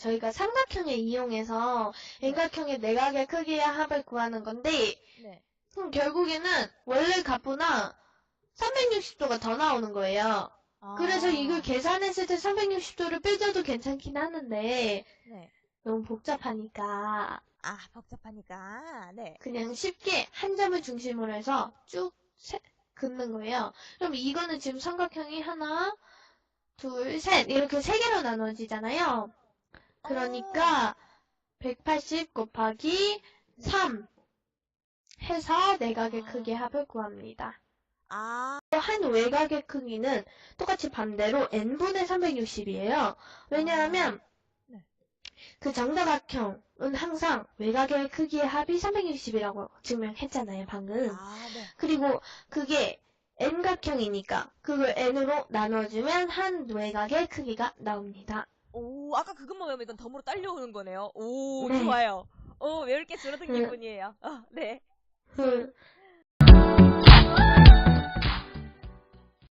저희가 삼각형을 이용해서 N각형의 내각의 크기의 합을 구하는 건데 네. 그럼 결국에는 원래 값보다 360도가 더 나오는 거예요. 아, 그래서 이걸 계산했을 때 360도를 빼줘도 괜찮긴 하는데 네. 너무 복잡하니까 아, 복잡하니까. 네. 그냥 쉽게 한 점을 중심으로 해서 쭉 세- 긋는 거예요. 그럼 이거는 지금 삼각형이 하나, 둘, 셋 이렇게 세 개로 나눠지잖아요. 그러니까 180 곱하기 3 해서 내각의 아. 크기 합을 구합니다. 아, 한 외곽의 크기는 똑같이 반대로 n분의 360이에요. 왜냐하면 네. 그 정사각형은 항상 외곽의 크기의 합이 360이라고 증명했잖아요, 방금. 아, 네. 그리고 그게 n각형이니까 그걸 n으로 나눠주면 한 외곽의 크기가 나옵니다. 오, 아까 그것만 외우면 이건 덤으로 딸려오는 거네요. 오, 네. 좋아요. 오, 외울 게 줄어든 네. 기분이에요. 어, 네. 그